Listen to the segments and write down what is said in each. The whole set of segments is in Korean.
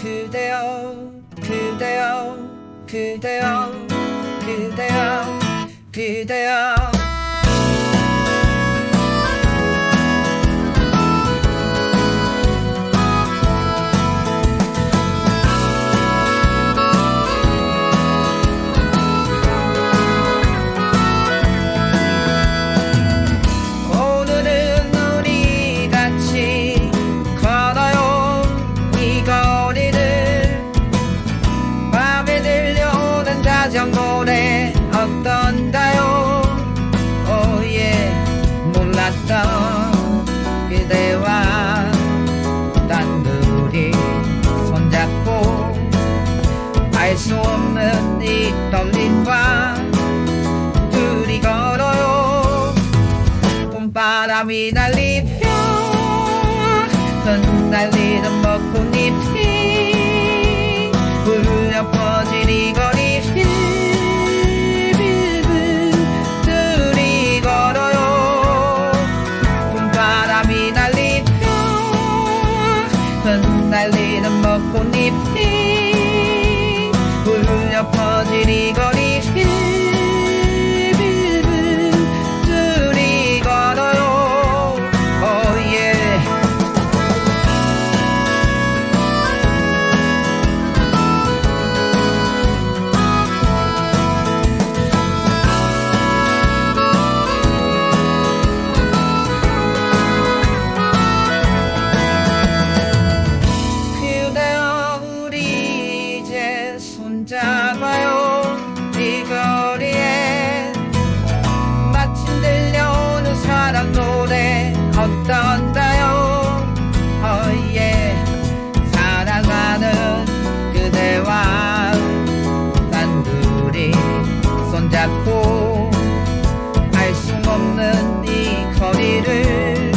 그대여 그대여 그대여 그대여 그대여 자전거래 어떤가요? 오예 몰랐던 그대와 단둘이 손잡고 알 수 없는 이 떨림과 둘이 걸어요. 봄바람이 날리며 흩날리는 벚꽃 흩날리는 벚꽃잎이 울려 이 거리 잡아요. 이 거리에 마침 들려오는 사랑 노래 어떤가요? 어예 사랑하는 그대와 단둘이 손잡고 알 수 없는 이 거리를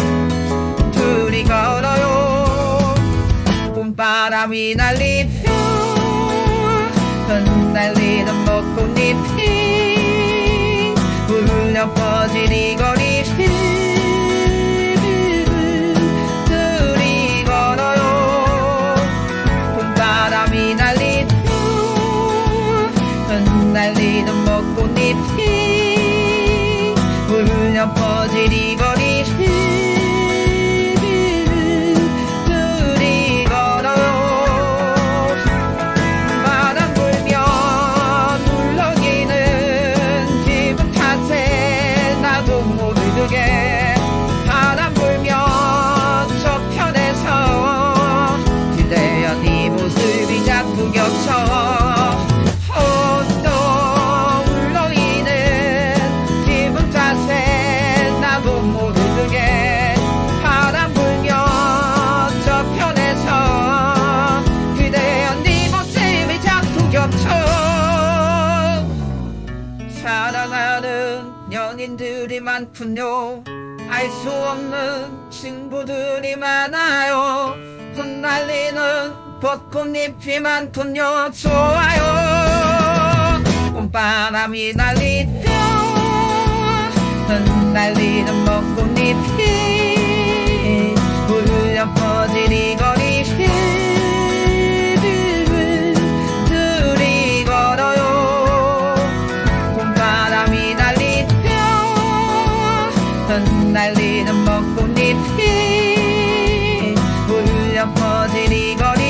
둘이 걸어요. 봄바람이 날리며 흩날리는 벚꽃잎이 울려 퍼진 이 거리 둘이 걸어요. 봄바람이 날리며 흩날리는 벚꽃잎이 울려 퍼진 이 거리 연인들이 많군요. 알 수 없는 친구들이 많아요. 흩날리는 벚꽃잎이 많군요. 좋아요. 봄바람이 날리며 흩날리는 흩날리는 벚꽃잎이 울려 퍼진 이거